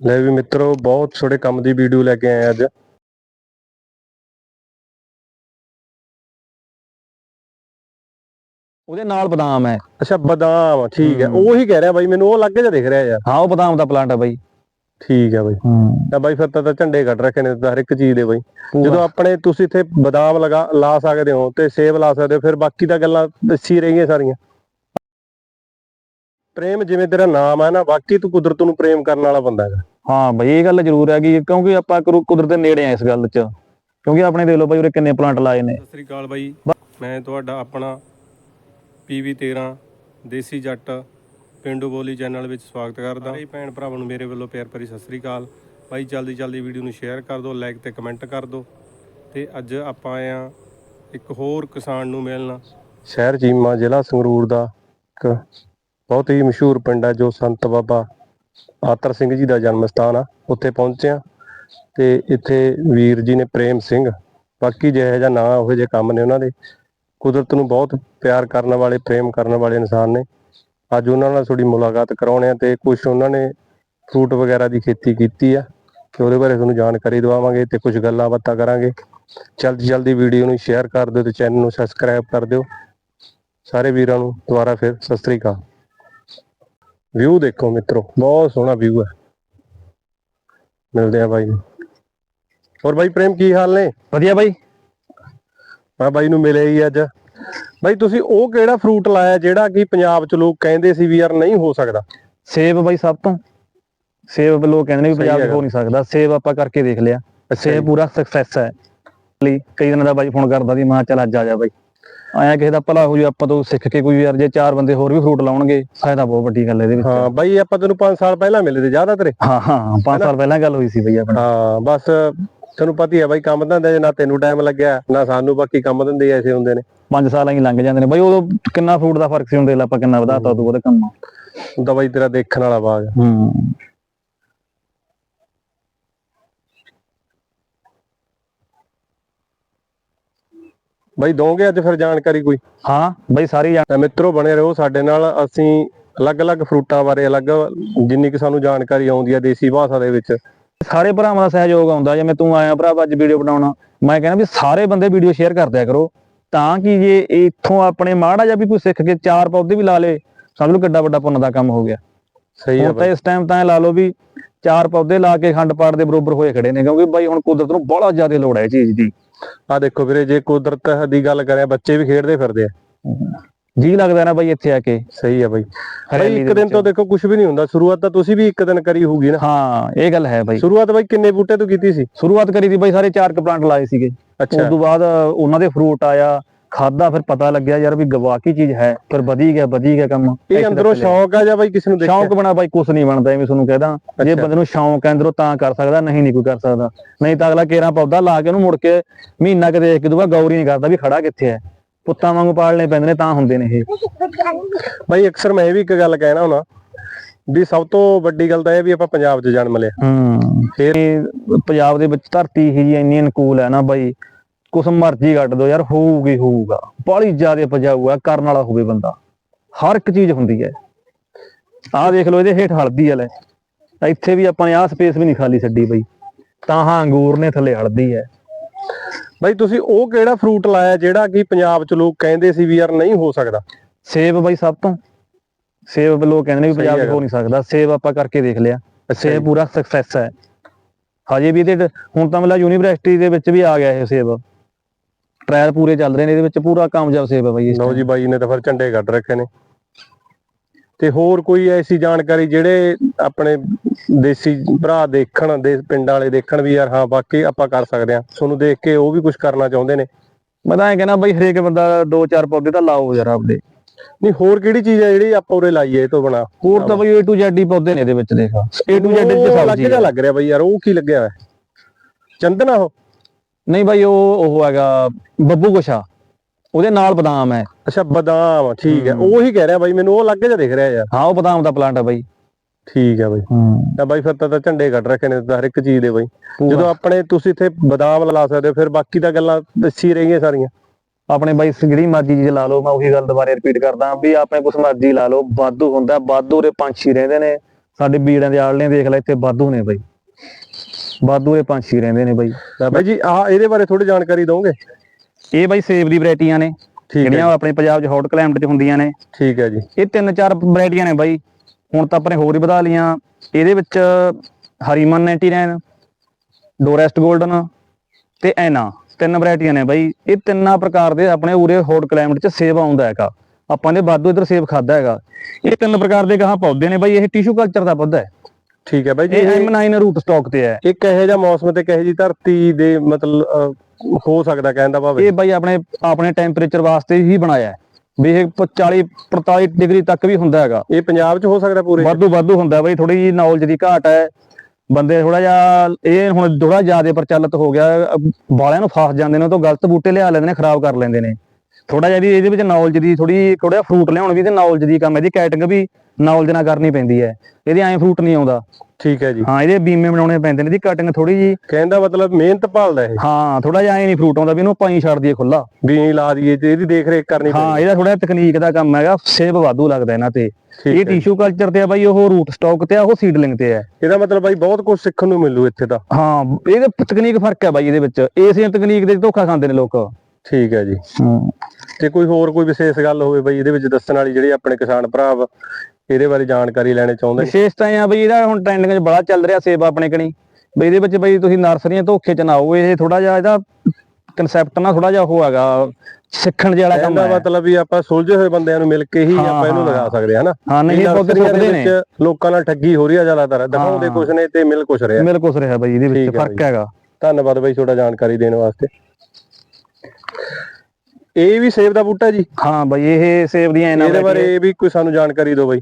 ਲੈ ਵੀ ਮਿੱਤਰੋ ਬਹੁਤ ਛੋਟੇ ਕੰਮ ਦੀ ਵੀਡੀਓ ਲੈ ਕੇ ਆਏ ਅੱਜ। ਉਹਦੇ ਨਾਲ ਬਦਾਮ ਹੈ। ਅੱਛਾ ਬਦਾਮ ਠੀਕ ਹੈ। ਉਹੀ ਕਹਿ ਰਿਹਾ ਬਾਈ ਮੈਨੂੰ ਉਹ ਲੱਗੇ ਜਿਹਾ ਦਿਖ ਰਿਹਾ ਯਾਰ। ਹਾਂ ਉਹ ਬਦਾਮ ਦਾ ਪਲਾਂਟ ਹੈ ਬਾਈ। ਠੀਕ ਹੈ ਬਾਈ। ਤਾਂ ਬਾਈ ਫਿਰ ਤਾਂ ਤਾਂ ਝੰਡੇ ਕੱਢ ਰੱਖੇ ਨੇ ਤਾਂ ਹਰ ਇੱਕ ਚੀਜ਼ ਦੇ ਬਾਈ। ਜਦੋਂ ਆਪਣੇ ਤੁਸੀਂ ਇੱਥੇ ਬਦਾਮ ਲਗਾ ਲਾ ਸਕਦੇ ਹੋ ਤੇ ਸੇਬ ਲਾ ਸਕਦੇ ਹੋ ਫਿਰ ਬਾਕੀ ਤਾਂ ਗੱਲਾਂ ਦੱਸੀ ਰਹੀਆਂ ਸਾਰੀਆਂ। ਪ੍ਰੇਮ ਜਿਵੇਂ ਤੇਰਾ ਨਾਮ ਹੈ ਨਾ ਬਾਕੀ ਤੂੰ ਕੁਦਰਤ ਨੂੰ ਪ੍ਰੇਮ ਕਰਨ ਵਾਲਾ ਬੰਦਾ ਹੈਗਾ। ਹਾਂ ਬਾਈ ਇਹ ਗੱਲ ਜ਼ਰੂਰ ਹੈਗੀ ਕਿਉਂਕਿ ਆਪਾਂ ਕੁਰ- ਕੁਦਰਤ ਦੇ ਨੇੜੇ ਆ ਇਸ ਗੱਲ 'ਚ। ਕਿਉਂਕਿ ਆਪਣੇ ਦੇਖ ਲਓ ਬਾਈ ਉਰੇ ਕਿੰਨੇ ਪਲਾਂਟ ਲਾਏ ਨੇ। ਸਤਿ ਸ੍ਰੀ ਅਕਾਲ ਬਾਈ। ਮੈਂ ਤੁਹਾਡਾ ਆਪਣਾ ਪੀਵੀ 13 ਦੇਸੀ ਜੱਟ ਪਿੰਡੂ ਬੋਲੀ ਚੈਨਲ ਵਿੱਚ ਸਵਾਗਤ ਕਰਦਾ। ਸਾਰੇ ਭੈਣ ਭਰਾਵਾਂ ਨੂੰ ਮੇਰੇ ਵੱਲੋਂ ਪਿਆਰ ਭਰੀ ਸਤਿ ਸ੍ਰੀ ਅਕਾਲ। ਬਾਈ ਜਲਦੀ ਜਲਦੀ ਵੀਡੀਓ ਨੂੰ ਸ਼ੇਅਰ ਕਰ ਦਿਓ ਲਾਈਕ ਤੇ ਕਮੈਂਟ ਕਰ ਦਿਓ। ਤੇ ਅੱਜ ਆਪਾਂ ਆਏ ਆ ਇੱਕ ਹੋਰ ਕਿਸਾਨ ਨੂੰ ਮਿਲਣ। ਸ਼ਹਿਰ ਚੀਮਾ ਜ਼ਿਲ੍ਹਾ ਸੰਗਰੂਰ ਦਾ ਇੱਕ ਬਹੁਤ ਹੀ ਮਸ਼ਹੂਰ ਪਿੰਡ ਹੈ ਜੋ ਸੰਤ ਬਾਬਾ ਆਤਰ ਸਿੰਘ ਜੀ ਦਾ ਜਨਮ ਸਥਾਨ ਆ, ਉੱਥੇ ਪਹੁੰਚੇ ਆ ਤੇ ਇੱਥੇ ਵੀਰ ਜੀ ਨੇ ਪ੍ਰੇਮ ਸਿੰਘ, ਬਾਕੀ ਜਿਹੇ ਜਿਹਾ ਨਾ ਉਹ ਜਿਹੇ ਕੰਮ ਨੇ ਉਹਨਾਂ ਦੇ। ਕੁਦਰਤ ਨੂੰ ਬਹੁਤ ਪਿਆਰ ਕਰਨ ਵਾਲੇ, ਪ੍ਰੇਮ ਕਰਨ ਵਾਲੇ ਇਨਸਾਨ ਨੇ। ਅੱਜ ਉਹਨਾਂ ਨਾਲ ਥੋੜੀ ਮੁਲਾਕਾਤ ਕਰਾਉਣੇ ਆ ਤੇ ਕੁਝ ਉਹਨਾਂ ਨੇ ਫਰੂਟ ਵਗੈਰਾ ਦੀ ਖੇਤੀ ਕੀਤੀ ਆ ਤੇ ਉਹਦੇ ਬਾਰੇ ਤੁਹਾਨੂੰ ਜਾਣਕਾਰੀ ਦਵਾਵਾਂਗੇ ਤੇ ਕੁਝ ਗੱਲਾਂ ਬਾਤਾਂ ਕਰਾਂਗੇ। ਜਲਦੀ ਜਲਦੀ ਵੀਡੀਓ ਨੂੰ ਸ਼ੇਅਰ ਕਰ ਦਿਓ ਤੇ ਚੈਨਲ ਨੂੰ ਸਬਸਕ੍ਰਾਈਬ ਕਰ ਦਿਓ। ਸਾਰੇ ਵੀਰਾਂ ਨੂੰ ਦੁਬਾਰਾ ਫਿਰ ਸਤਿ ਸ੍ਰੀ ਅਕਾਲ। ਵਿਊ ਦੇਖੋ ਮਿੱਤਰੋ ਬਹੁਤ ਸੋਹਣਾ ਵਿਊ ਹੈ। ਮਿਲਦੇ ਆ ਬਾਈ ਨੂੰ। ਹੋਰ ਬਾਈ ਪ੍ਰੇਮ ਕੀ ਹਾਲ ਨੇ? ਵਧੀਆ ਬਾਈ। ਮੈਂ ਬਾਈ ਨੂੰ ਮਿਲੇ ਹੀ ਅੱਜ। ਬਾਈ ਤੁਸੀਂ ਉਹ ਕਿਹੜਾ ਫਰੂਟ ਲਾਇਆ ਜਿਹੜਾ ਕਿ ਪੰਜਾਬ ਚ ਲੋਕ ਕਹਿੰਦੇ ਸੀ ਵੀ ਯਾਰ ਨਹੀਂ ਹੋ ਸਕਦਾ? ਸੇਬ ਬਾਈ ਸਭ ਤੋਂ। ਸੇਬ ਲੋਕ ਕਹਿੰਦੇ ਨੇ ਵੀ ਪੰਜਾਬ 'ਚ। ਹੋ ਨਹੀਂ ਸਕਦਾ। ਸੇਬ ਆਪਾਂ ਕਰਕੇ ਦੇਖ ਲਿਆ। ਸੇਬ ਪੂਰਾ ਸਕਸੈਸ ਹੈ। ਲਈ ਕਈ ਦਿਨਾਂ ਦਾ ਬਾਈ ਫੋਨ ਕਰਦਾ ਸੀ ਮੈਂ ਚੱਲ ਅੱਜ ਆ ਜਾ ਬਾਈ। ਆਇਆ ਕਿਸੇ ਦਾ ਭਲਾ ਹੋ ਜੂ ਆਪਾਂ ਤੋਂ ਸਿੱਖ ਕੇ ਕੋਈ ਯਾਰ ਜੇ ਚਾਰ ਬੰਦੇ ਹੋਰ ਵੀ ਫਰੂਟ ਲਾਉਣਗੇ ਫਾਇਦਾ ਬਹੁਤ ਵੱਡੀ ਗੱਲ ਹੈ ਇਹਦੇ ਵਿੱਚ। ਹਾਂ ਬਾਈ ਆਪਾਂ ਤੈਨੂੰ 5 ਸਾਲ ਪਹਿਲਾਂ ਮਿਲੇ ਤੇ ਜ਼ਿਆਦਾ ਤੇਰੇ। ਹਾਂ ਹਾਂ 5 ਸਾਲ ਪਹਿਲਾਂ ਗੱਲ ਹੋਈ ਸੀ ਬਈ ਆਪਣੀ। ਹਾਂ ਬਸ ਤੈਨੂੰ ਪਤਾ ਹੀ ਹੈ ਬਾਈ ਕੰਮ ਧੰਦੇ 'ਚ ਨਾ ਤੈਨੂੰ ਟਾਈਮ ਲੱਗਿਆ ਨਾ ਸਾਨੂੰ ਬਾਕੀ ਕੰਮ ਧੰਦੇ ਐਸੇ ਹੁੰਦੇ ਨੇ। 5 ਸਾਲਾਂ ਹੀ ਲੰਘ ਜਾਂਦੇ ਨੇ। ਬਾਈ ਉਦੋਂ ਕਿੰਨਾ ਫਰੂਟ ਦਾ ਫ਼ਰਕ ਸੀ ਹੁਣ ਦੇਖ ਲਾ ਆਪਾਂ ਕਿੰਨਾ ਵਧਾਤਾ ਤੂੰ ਉਹਦੇ ਕੰਮ। ਤਾਂ ਬਾਈ ਤੇਰਾ ਦੇਖਣ ਵਾਲਾ ਬਾਗ। ਹੈ। ਬਾਈ ਦੋਗੇ ਅੱਜ ਫਿਰ ਜਾਣਕਾਰੀ ਕੋਈ? ਹਾਂ ਬਾਈ ਸਾਰੀ ਜਾਣ- ਤਾਂ ਮਿੱਤਰੋ ਬਣੇ ਰਹੋ ਸਾਡੇ ਨਾਲ ਅਸੀਂ ਅਲੱਗ-ਅਲੱਗ ਫਰੂਟਾਂ ਬਾਰੇ ਅਲੱਗ ਜਿੰਨੀ ਕਿ ਸਾਨੂੰ ਜਾਣਕਾਰੀ ਆਉਂਦੀ ਹੈ ਦੇਸੀ ਭਾਸ਼ਾ ਦੇ ਵਿੱਚ। ਸਾਰੇ ਭਰਾਵਾਂ ਦਾ ਸਹਿਯੋਗ ਆਉਂਦਾ ਜਿਵੇਂ ਤੂੰ ਆਇਆ ਭਰਾ ਅੱਜ ਵੀਡੀਓ ਬਣਾਉਣਾ। ਮੈਂ ਕਹਿੰਦਾ ਵੀ ਸਾਰੇ ਬੰਦੇ ਵੀਡੀਓ ਸ਼ੇਅਰ ਕਰ ਦਿਆ ਕਰੋ। ਤਾਂ ਕਿ ਜੇ ਇੱਥੋਂ ਆਪਣੇ ਮਾੜਾ ਜਿਹਾ ਵੀ ਕੋਈ ਸਿੱਖ ਕੇ ਚਾਰ ਪੌਦੇ ਵੀ ਲਾ ਲੇ ਸਮਝ ਲਓ ਕਿੱਡਾ ਵੱਡਾ ਪੁੰਨ ਦਾ ਕੰਮ ਹੋ ਗਿਆ। ਸਹੀ ਹੈ ਤਾਂ ਇਸ ਟਾਈਮ ਤਾਂ ਲਾ ਲਓ ਵੀ ਚਾਰ ਪੌਦੇ ਲਾ ਕੇ ਖੰਡ ਪਾੜ ਦੇ ਬਰੋਬਰ ਹੋਏ ਖੜੇ ਨੇ ਕਿਉਂਕਿ ਬਾਈ ਹੁਣ ਕੁਦਰਤ ਨੂੰ ਬਹੁਤ ਜ਼ਿਆਦਾ ਲੋੜ ਹੈ ਇਹ ਚੀਜ਼ ਦੀ। ਆ ਦੇਖੋ ਵੀਰੇ ਜੇ ਕੁਦਰਤ ਦੀ ਗੱਲ ਕਰਿਆ ਬੱਚੇ ਵੀ ਖੇਡਦੇ ਫਿਰਦੇ ਆ। ਜੀ ਲੱਗਦਾ ਨਾ ਬਾਈ ਇੱਥੇ ਆ ਕੇ। ਸਹੀ ਹੈ ਬਾਈ। ਬਾਈ ਇੱਕ ਦਿਨ। ਤੋਂ ਦੇਖੋ ਕੁਝ ਵੀ ਨਹੀਂ ਹੁੰਦਾ ਸ਼ੁਰੂਆਤ ਤਾਂ ਤੁਸੀਂ ਵੀ ਇੱਕ ਦਿਨ ਕਰੀ ਹੋਊਗੀ ਨਾ। ਹਾਂ ਇਹ ਗੱਲ ਹੈ ਬਾਈ। ਸ਼ੁਰੂਆਤ ਬਾਈ ਕਿੰਨੇ ਬੂਟੇ ਤੋਂ ਕੀਤੀ ਸੀ? ਸ਼ੁਰੂਆਤ ਕਰੀ ਸੀ ਬਾਈ ਸਾਰੇ ਚਾਰ ਕ ਪਲਾਂਟ ਲਾਏ ਸੀਗੇ ਉਸ ਅੱਛਾ ਤੋਂ ਬਾਅਦ ਉਹਨਾਂ ਦੇ ਫਰੂਟ ਆਇਆ ਖਾਦਾ ਫਿਰ ਪਤਾ ਲੱਗਿਆ ਯਾਰ ਵੀ ਗਵਾ ਕੀ ਚੀਜ਼ ਹੈ ਫਿਰ ਵਧੀ ਗਿਆ ਵਧੀ ਗਿਆ ਕੰਮ। ਇਹ ਅੰਦਰੋਂ। ਸ਼ੌਕ ਆ ਜਾਂ ਬਾਈ ਕਿਸੇ ਨੂੰ ਦੇਖਿਆ? ਸ਼ੌਂਕ ਬਣਾ ਬਾਈ ਕੁਛ ਨਹੀਂ ਬਣਦਾ ਐਵੇਂ ਤੁਹਾਨੂੰ ਕਹਿਦਾ ਜੇ। ਬੰਦੇ ਨੂੰ ਸ਼ੌਂਕ ਹੈ ਅੰਦਰੋਂ ਤਾਂ ਕਰ ਸਕਦਾ ਨਹੀਂ ਨਹੀਂ ਕੋਈ ਕਰ ਸਕਦਾ। ਨਹੀਂ ਤਾਂ ਅਗਲਾ ਕੇਰਾ ਪੌਦਾ ਲਾ ਕੇ ਉਹਨੂੰ ਮੁੜ ਕੇ ਮਹੀਨਾ ਕਿ ਦੇਖ ਕੇ ਦੁਬਾਰਾ ਗੌਰੀ ਨਹੀਂ ਕਰਦਾ ਵੀ ਖੜਾ ਕਿੱਥੇ ਹੈ। ਪੁੱਤਾਂ ਵਾਂਗੂ ਪਾਲਣੇ ਪੈਂਦੇ ਨੇ ਤਾਂ ਹੁੰਦੇ ਨੇ ਇਹ। ਬਾਈ ਅਕਸਰ ਮੈਂ ਇਹ ਵੀ ਇੱਕ ਗੱਲ ਕਹਿਣਾ ਹੁਣਾ ਵੀ ਸਭ ਤੋਂ ਵੱਡੀ ਗੱਲ ਤਾਂ ਇਹ ਵੀ ਆਪਾਂ ਪੰਜਾਬ 'ਚ ਜਨਮ ਲਿਆ। ਹੂੰ। ਫਿਰ ਪੰਜਾਬ ਦੇ ਵਿੱਚ ਧਰਤੀ ਹੀ ਜੀ ਇੰਨੀ ਅਨੁਕੂਲ ਹੈ ਨਾ ਬਾਈ। ਕੁਛ ਮਰਜ਼ੀ ਕੱਢ ਦੋ ਯਾਰ ਹੋਊਗੀ ਹੋਊਗਾ। ਬਾਹਲੀ ਜ਼ਿਆਦਾ ਉਪਜਾਊ ਆ ਕਰਨ ਵਾਲਾ ਹੋਵੇ ਬੰਦਾ। ਹਰ ਇੱਕ ਚੀਜ਼ ਹੁੰਦੀ ਹੈ। ਆਹ ਦੇਖ ਲਓ ਇਹਦੇ ਹੇਠ ਹਲਦੀ ਆ ਲੈ ਇੱਥੇ ਵੀ ਆਪਾਂ ਨੇ ਆਹ ਸਪੇਸ ਵੀ ਨਹੀਂ ਖਾਲੀ ਛੱਡੀ ਬਈ। ਤਾਂ ਹਾਂ ਅੰਗੂਰ ਨੇ ਥੱਲੇ ਹਲਦੀ ਹੈ। ਬਾਈ ਤੁਸੀਂ ਉਹ ਕਿਹੜਾ ਫਰੂਟ ਲਾਇਆ ਜਿਹੜਾ ਕਿ ਪੰਜਾਬ 'ਚ ਲੋਕ ਕਹਿੰਦੇ ਸੀ ਵੀ ਯਾਰ ਨਹੀਂ ਹੋ ਸਕਦਾ? ਸੇਬ ਬਾਈ ਸਭ ਤੋਂ। ਸੇਬ ਲੋਕ ਕਹਿੰਦੇ ਨੇ ਵੀ ਪੰਜਾਬ 'ਚ। ਹੋ ਨਹੀਂ ਸਕਦਾ। ਸੇਬ ਆਪਾਂ ਕਰਕੇ ਦੇਖ ਲਿਆ। ਸੇਬ ਪੂਰਾ ਸਕਸੈਸ ਹੈ। ਹਜੇ ਵੀ ਇਹਦੇ ਹੁਣ ਤਾਂ ਮਤਲਬ ਯੂਨੀਵਰਸਿਟੀ ਦੇ ਵਿੱਚ ਵੀ ਆ ਗਿਆ ਇਹ ਸੇਬ। ਟ੍ਰਾਇਲ ਪੂਰੇ ਚੱਲ ਰਹੇ ਨੇ ਇਹਦੇ ਵਿੱਚ ਪੂਰਾ ਕਾਮਯਾਬ ਸੇਬ ਹੈ ਬਾਈ ਇਸ ਲਓ ਜੀ ਬਾਈ ਨੇ ਤਾਂ ਫਿਰ ਝੰਡੇ ਕੱਢ ਰੱਖੇ ਨੇ। ਤੇ ਹੋਰ ਕੋਈ ਐਸੀ ਜਾਣਕਾਰੀ ਜਿਹੜੇ ਆਪਣੇ ਦੇਸੀ ਭਰਾ ਦੇਖਣ ਦੇ ਪਿੰਡਾਂ ਵਾਲੇ ਦੇਖਣ ਵੀ ਯਾਰ ਹਾਂ ਬਾਕੀ ਆਪਾਂ ਕਰ ਸਕਦੇ ਆ ਤੁਹਾਨੂੰ ਦੇਖ ਕੇ ਉਹ ਵੀ ਕੁਝ ਕਰਨਾ ਚਾਹੁੰਦੇ ਨੇ। ਮੈਂ ਤਾਂ ਐਂ ਕਹਿੰਦਾ ਬਾਈ ਹਰੇਕ ਬੰਦਾ ਦੋ ਚਾਰ ਪੌਦੇ ਤਾਂ ਲਾਓ ਯਾਰ ਆਪਦੇ। ਨਹੀਂ ਹੋਰ ਕਿਹੜੀ ਚੀਜ਼ ਹੈ ਜਿਹੜੀ ਆਪਾਂ ਉਰੇ ਲਾਈਏ ਇਹ ਤੋਂ ਬਣਾ ਹੋਰ ਤਾਂ ਬਾਈ A to Z ਹੀ ਪੌਦੇ ਨੇ ਇਹਦੇ ਵਿੱਚ ਦੇਖ। A to Z ਚ ਹੈ। ਲੱਗ ਰਿਹਾ ਬਾਈ ਯਾਰ ਉਹ ਕੀ ਲੱਗਿਆ ਹੋਇਆ? ਚੰਦਨਾ ਉਹ। ਨਹੀਂ ਬਾਈ ਉਹ ਉਹ ਹੈਗਾ ਬੱਬੂ ਗੋਸ਼ਾ ਉਹਦੇ ਨਾਲ ਬਦਾਮ ਹੈ ਅੱਛਾ ਬਦਾਮ ਠੀਕ ਹੈ। ਉਹੀ ਕਹਿ ਰਿਹਾ ਬਾਈ ਮੈਨੂੰ ਉਹ ਲੱਗ ਜਿਹਾ ਦਿਖ ਰਿਹਾ ਯਾਰ। ਹਾਂ ਉਹ ਬਦਾਮ ਦਾ ਪਲਾਂਟ ਹੈ ਬਾਈ। ਠੀਕ ਹੈ ਬਾਈ। ਤਾਂ ਬਾਈ ਫਿਰ ਤਾਂ ਤਾਂ ਝੰਡੇ ਕੱਢ ਰੱਖੇ ਨੇ ਤਾਂ ਹਰ ਇੱਕ ਚੀਜ਼ ਦੇ ਬਾਈ। ਜਦੋਂ ਆਪਣੇ ਤੁਸੀਂ ਇੱਥੇ ਬਦਾਮ ਲਾ ਸਕਦੇ ਹੋ ਫਿਰ ਬਾਕੀ ਤਾਂ ਗੱਲਾਂ ਦੱਸੀ ਰਹੀਆਂ ਸਾਰੀਆਂ। ਆਪਣੇ ਬਾਈ ਜਿਹੜੀ ਮਰਜ਼ੀ ਚੀਜ਼ ਲਾ ਲਓ ਮੈਂ ਉਹੀ ਗੱਲ ਦੁਬਾਰੇ ਰਿਪੀਟ ਕਰਦਾ ਵੀ ਆਪਣੇ ਕੁਛ ਮਰਜ਼ੀ ਲਾ ਲਓ ਵਾਧੂ ਹੁੰਦਾ ਵਾਧੂ ਦੇ ਪੰਛੀ ਰਹਿੰਦੇ ਨੇ। ਸਾਡੇ ਬੀੜਾਂ ਦੇ ਆਲਣੇ ਦੇਖ ਲੈ ਇੱਥੇ ਵਾਧੂ ਨੇ ਬਾਈ। ਵਾਧੂ ਦੇ ਪੰਛੀ ਰਹਿੰਦੇ ਨੇ ਬਾਈ। ਬਾਈ ਜੀ ਆ ਇਹਦੇ ਬਾਰੇ ਥੋੜੀ ਜਾਣਕਾਰੀ ਦਿਓਗੇ? ਇਹ ਬਾਈ ਸੇਬ ਦੀ ਵੈਰਾਈਟੀਆਂ ਨੇ ਜਿਹੜੀਆਂ ਆਪਣੇ ਪੰਜਾਬ 'ਚ ਹੌਟ ਕਲਾਈਮੇਟ 'ਚ ਹੁੰਦੀਆਂ ਨੇ। ਠੀਕ ਹੈ ਜੀ। ਇਹ ਤਿੰਨ ਚਾਰ ਵੈਰਾਈਟੀਆਂ ਨੇ ਬਾਈ। ਹੁਣ ਤਾਂ ਆਪਣੇ ਹੋਰ ਹੀ ਵਧਾ ਲੀਆਂ ਇਹਦੇ ਵਿੱਚ ਹਰੀਮਨ 99 ਡੋਰੈਸਟ 골ਡਨ ਤੇ ਐਨਾ ਤਿੰਨ ਵੈਰਾਈਟੀਆਂ ਨੇ ਬਾਈ। ਇਹ ਤਿੰਨਾਂ ਪ੍ਰਕਾਰ ਦੇ ਆਪਣੇ ਉਰੇ ਹੌਟ ਕਲਾਈਮੇਟ 'ਚ ਸੇਬ ਆਉਂਦਾ ਹੈਗਾ। ਆਪਾਂ ਨੇ ਵਾਧੂ ਇਧਰ ਸੇਬ ਖਾਦਾ ਹੈਗਾ। ਇਹ ਤਿੰਨ ਪ੍ਰਕਾਰ ਦੇ ਗਾਹਾਂ ਪੌਦੇ ਨੇ ਬਾਈ। ਇਹ ਟਿਸ਼ੂ ਕਲਚਰ ਦਾ ਪੌਦਾ ਹੈ। ਠੀਕ ਹੈ ਬਾਈ ਜੀ ਇਹ ਇਹ M9 ਰੂਟ ਸਟਾਕ ਤੇ ਹੈ। ਇੱਕ ਇਹੋ ਜਿਹਾ ਮੌਸਮ ਤੇ ਕਹੇ ਜੀ ਧਰਤੀ ਦੇ ਮਤਲਬ ਅਹ, ਹੋ ਸਕਦਾ ਕਹਿੰਦਾ ਭਾਵੇਂ? ਇਹ ਬਾਈ ਆਪਣੇ ਆਪਣੇ ਟੈਂਪਰੇਚਰ ਵਾਸਤੇ ਹੀ ਬਣਾਇਆ ਹੈ। ਵੀ ਇਹ 40 45 ਡਿਗਰੀ ਤੱਕ ਵੀ ਹੁੰਦਾ ਹੈਗਾ। ਇਹ ਪੰਜਾਬ 'ਚ ਹੋ ਸਕਦਾ ਪੂਰੇ? ਵਾਧੂ ਵਾਧੂ ਹੁੰਦਾ ਬਈ ਥੋੜੀ ਜੀ ਨੌਲੇਜ ਦੀ ਘਾਟ ਹੈ। ਬੰਦੇ ਥੋੜਾ ਜਿਹਾ ਇਹ ਹੁਣ ਥੋੜਾ ਜ਼ਿਆਦਾ ਪ੍ਰਚਲਿਤ ਹੋ ਗਿਆ। ਅਹ ਵਾਲਿਆਂ ਨੂੰ ਫਸ ਜਾਂਦੇ ਨੇ ਉਹ ਤੋਂ ਗਲਤ ਬੂਟੇ ਲਿਆ ਲੈਂਦੇ ਨੇ ਖਰਾਬ ਕਰ ਲੈਂਦੇ ਨੇ। ਥੋੜਾ ਜਿਹਾ ਵੀ ਇਹਦੇ ਵਿੱਚ ਨੌਲੇਜ ਦੀ ਥੋੜੀ ਥੋੜਾ ਫਰੂਟ ਲਿਆਉਣ ਵੀ ਤੇ ਨੌਲੇਜ ਦੀ ਕੰਮ ਇਹਦੀ ਕੈਟਿੰਗ ਵੀ ਨੌਲੇਜ ਨਾਲ ਕਰਨੀ ਪੈਂਦੀ ਹੈ। ਇਹਦੇ ਐਂ ਫਰੂਟ ਨਹੀਂ ਆਉਂਦਾ। ਠੀਕ ਹੈ ਜੀ। ਹਾਂ ਇਹਦੇ ਬੀਮੇ ਬਣਾਉਣੇ ਪੈਂਦੇ ਨੇ। ਇਹਦੀ ਕਟਿੰਗ ਥੋੜੀ ਜੀ ਕਹਿੰਦਾ ਮਤਲਬ ਮਿਹਨਤ ਭਾਲਦਾ ਇਹ। ਹਾਂ ਥੋੜਾ ਜਿਹਾ ਐਂ ਨਹੀਂ ਫਰੂਟ ਆਉਂਦਾ ਵੀ ਇਹਨੂੰ ਪਾਈ ਛੱਡ ਦਈਏ ਖੁੱਲਾ ਵੀ ਨਹੀਂ ਲਾ ਦਈਏ ਤੇ ਇਹਦੀ ਦੇਖ ਰੇਖ ਕਰਨੀ ਹਾਂ ਇਹਦਾ ਥੋੜਾ ਤਕਨੀਕ ਦਾ ਕੰਮ ਹੈਗਾ ਸੇਬ ਵਾਧੂ ਲੱਗਦਾ ਇਹਨਾਂ ਤੇ। ਇਹ ਹੈ। ਟਿਸ਼ੂ ਕਲਚਰ ਤੇ ਆ ਬਾਈ ਉਹ ਰੂਟ ਸਟਾਕ ਤੇ ਆ ਉਹ ਸੀਡਲਿੰਗ ਤੇ ਆ। ਇਹਦਾ ਮਤਲਬ ਬਾਈ ਬਹੁਤ ਕੁਝ ਸਿੱਖਣ ਨੂੰ ਮਿਲੂ ਇੱਥੇ ਤਾਂ। ਹਾਂ ਇਹਦੇ ਪ- ਤਕਨੀਕ ਫ਼ਰਕ ਹੈ ਬਾਈ ਇਹਦੇ ਵਿੱਚ। ਇਸੇ ਤਕਨੀਕ ਦੇ ਧੋਖਾ ਖਾਂਦੇ ਨੇ ਲੋਕ। ਠੀਕ ਹੈ ਜੀ। ਤੇ ਕੋਈ ਹੋਰ ਕੋਈ ਵਿਸ਼ੇਸ਼ ਗੱਲ ਹੋਵੇ ਬਾਈ ਇਹਦੇ ਵਿੱਚ ਦੱਸਣ ਵਾਲੀ ਜਿਹੜੇ ਆਪਣੇ ਕਿਸਾਨ ਭਰਾ ਵਾ, ਇਹਦੇ ਬਾਰੇ ਜਾਣਕਾਰੀ ਲੈਣੇ ਚਾਹੁੰਦੇ ਨੇ? ਵਿਸ਼ੇਸ਼ਤਾ ਇਹ ਆ ਬਈ ਇਹਦਾ ਹੁਣ ਟ੍ਰੈਂਡਿੰਗ 'ਚ ਬੜਾ ਚੱਲ ਰਿਹਾ ਸੇਬ ਆਪਣੇ ਕਣੀ। ਬਈ ਇਹਦੇ ਵਿੱਚ ਬਈ ਤੁਸੀਂ ਨਰਸਰੀਆਂ ਧੋਖੇ 'ਚ ਨਾ ਆਓ ਇਹ ਥੋੜਾ ਜਿਹਾ ਇਹਦਾ ਕਨਸੈਪਟ ਨਾ ਥੋੜਾ ਜਿਹਾ ਉਹ ਹੈਗਾ ਸਿੱਖਣ ਜਿਹੇ ਵਾਲਾ ਕੰਮ ਕਹਿੰਦਾ ਹੈ। ਮਤਲਬ ਵੀ ਆਪਾਂ ਸੁਲਝੇ ਹੋਏ ਬੰਦਿਆਂ ਨੂੰ ਮਿਲ ਕੇ ਹੀ ਹਾਂ, ਆਪਾਂ ਇਹਨੂੰ ਹਾਂ। ਲਗਾ ਸਕਦੇ ਹਾਂ ਨਾ ਹਾਂ ਨਹੀਂ ਇਹ ਪੌਦੇ ਨਰਸਰੀਆਂ ਦੇ ਸੁੱਕਦੇ ਨੇ। ਵਿੱਚ ਲੋਕਾਂ ਨਾਲ ਠੱਗੀ ਹੋ ਰਹੀ ਆ ਜ਼ਿਆਦਾਤਰ। ਦਿਖਾਉਂਦੇ ਹਾਂ। ਕੁਛ ਨੇ ਤੇ ਮਿਲ ਕੁਛ ਰਿਹਾ। ਮੇਰੇ ਕੋਲ ਰਿਹਾ ਬਈ ਇਹਦੇ ਵਿੱਚ ਹੈ ਫ਼ਰਕ ਬਈ। ਹੈਗਾ। ਧੰਨਵਾਦ ਬਾਈ ਤੁਹਾਡਾ ਜਾਣਕਾਰੀ ਦੇਣ ਵਾਸਤੇ। ਇਹ ਵੀ ਸੇਬ ਦਾ ਬੂਟਾ ਜੀ। ਹਾਂ ਬਈ ਇਹ ਸੇਬ ਦੀਆਂ ਇਹਨਾਂ ਇਹਦੇ ਬਾਰੇ ਵੀ ਕੋਈ ਸਾਨੂੰ ਜਾਣਕਾਰੀ ਦਿਓ ਬਾਈ।